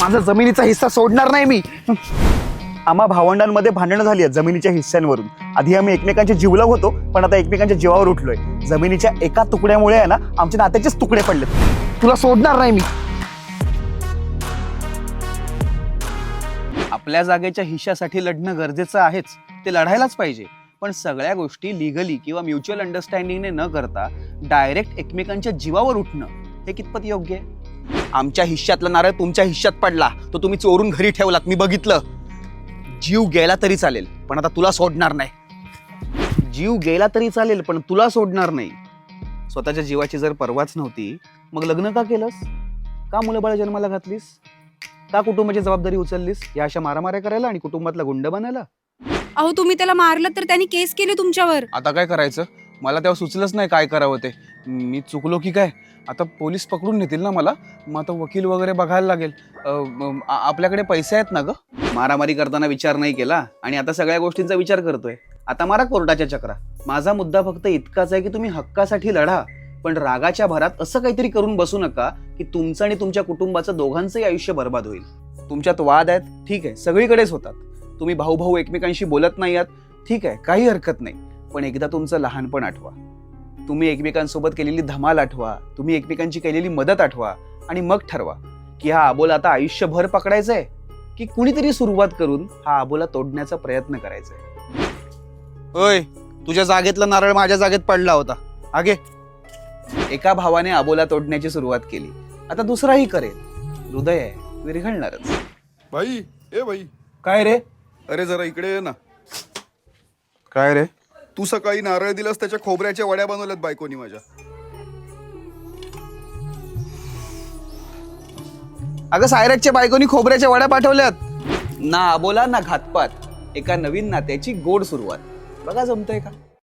माझा जमिनीचा हिस्सा सोडणार नाही मी. आम्हा भावंडांमध्ये भांडणं झाली आहेत जमिनीच्या हिस्स्यांवरून. आधी आम्ही एकमेकांचे जीवलग होतो पण आता एकमेकांच्या जीवावर उठलोय. जमिनीच्या एका तुकड्यामुळे आहे ना आमच्या नात्याचेच तुकडे पडले तुला सोडणार नाही मी. आपल्या जागेच्या हिश्श्यासाठी लढणं गरजेचं आहेच. ते लढायलाच पाहिजे. पण सगळ्या गोष्टी लिगली किंवा म्युच्युअल अंडरस्टँडिंगने न करता डायरेक्ट एकमेकांच्या जीवावर उठणं हे कितपत योग्य आहे? आमच्या हिश्श्यातला नारळ तुमच्या हिश्श्यात पडला तो तुम्ही चोरून घरी ठेवलात मी बघितलं. जीव गेला तरी चालेल पण आता तुला सोडणार नाही. जीव गेला तरी चालेल पण तुला सोडणार नाही. स्वतःच्या जीवाची जर परवाच नव्हती मग लग्न का केलंस? का मुलं बाळ जन्माला घातलीस? का कुटुंबाची जबाबदारी उचललीस? या अशा मारामाऱ्या करायला आणि कुटुंबातला गुंड बनायला? अहो तुम्ही त्याला मारलं तर त्यांनी केस केली तुमच्यावर. आता काय करायचं? मला तेव्हा सुचलंच नाही काय करावं ते. मी चुकलो की काय? आता पोलीस पकडून नेतील ना मला? मग आता वकील वगैरे बघायला लागेल. आपल्याकडे पैसे आहेत ना ग? मारामारी करताना विचार नाही केला आणि आता सगळ्या गोष्टींचा विचार करतोय. आता मारा कोर्टाच्या चक्रा. माझा मुद्दा फक्त इतकाच आहे की तुम्ही हक्कासाठी लढा. पण रागाच्या भरात असं काहीतरी करून बसू नका की तुमचं आणि तुमच्या कुटुंबाचं दोघांचंही आयुष्य बर्बाद होईल. तुमच्यात वाद आहेत ठीक आहे सगळीकडेच होतात. तुम्ही भाऊ भाऊ एकमेकांशी बोलत नाही आहात ठीक आहे काही हरकत नाही. पण एकदा तुमचं लहानपण आठवा. तुम्ही एकमेकांसोबत केलेली धमाल आठवा तुम्ही एकमेकांची केलेली मदत आठवा आणि मग ठरवा की हा आबोला आता आयुष्यभर पकडायचा आहे की कुणीतरी सुरुवात करून हा आबोला तोडण्याचा प्रयत्न करायचा आहे होय तुझ्या जागेतला नारळ माझ्या जागेत पडला होता. आगे. एका भावाने आबोला तोडण्याची सुरुवात केली. आता दुसराही करेल. हृदय आहे विरघळणारच. भाई ए भाई काय रे? अरे जरा इकडे ये ना. काय रे? तू सकाळी नारळ दिलास त्याच्या खोबऱ्याच्या वड्या बनवल्यात बायकोनी माझ्या. अगं सायरटच्या बायकोनी खोबऱ्याच्या वड्या पाठवल्यात. ना आबोला ना घातपात. एका नवीन नात्याची गोड सुरुवात. बघा जमतंय का?